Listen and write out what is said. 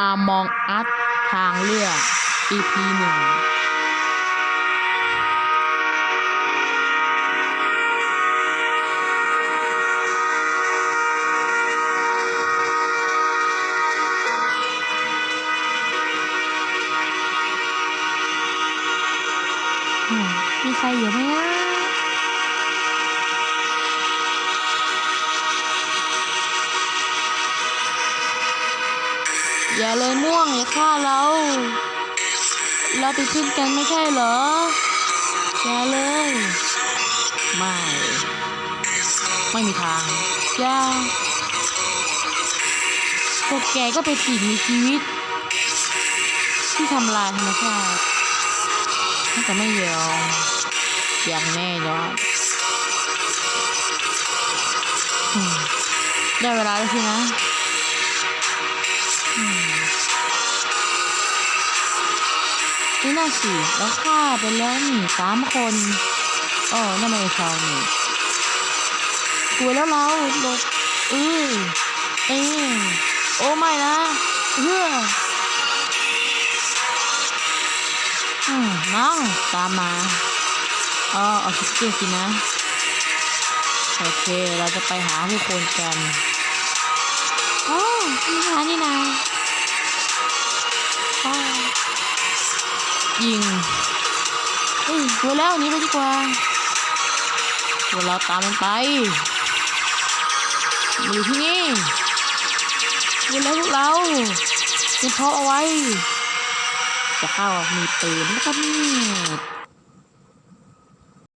อามองอัดทางเลือก EP หนึ่งมมีใครอยู่ไหมนะ อย่าเลยม่วงอย่าฆ่าเรา เราไปนเพื่อนกันไม่ใช่เหรอ อย่าเลย ไม่ ไม่มีทางอย่าพวกแกก็เป็นสิ่งมีชีวิต ที่ทำลายธรรมชาติฉันจะไม่ยอมอย่างแน่นอนอืมได้เวลาแล้วสินะอื นี่น่าสิแล้วฆ่าไปแล้วนี่สามคนอ๋อนั่นไม่ช่ทองนี่สวยแล้วเราหลบเออเอ้โอ้ไม่นะเฮ้ออืมน้องตามมาอ๋อออกซิเจนสินะโอเค เราจะไปหาผู้คนกัน โอ้นี่หานี่นา ยิงเฮ้ยกลัวแล้วหนีไปดีกว่าพวกเราตามมันไปอยู่ที่นี่กลัวแล้วพวกเราเก็บเพาเอาไว้ จะเข้ามีปืนนะครับนี่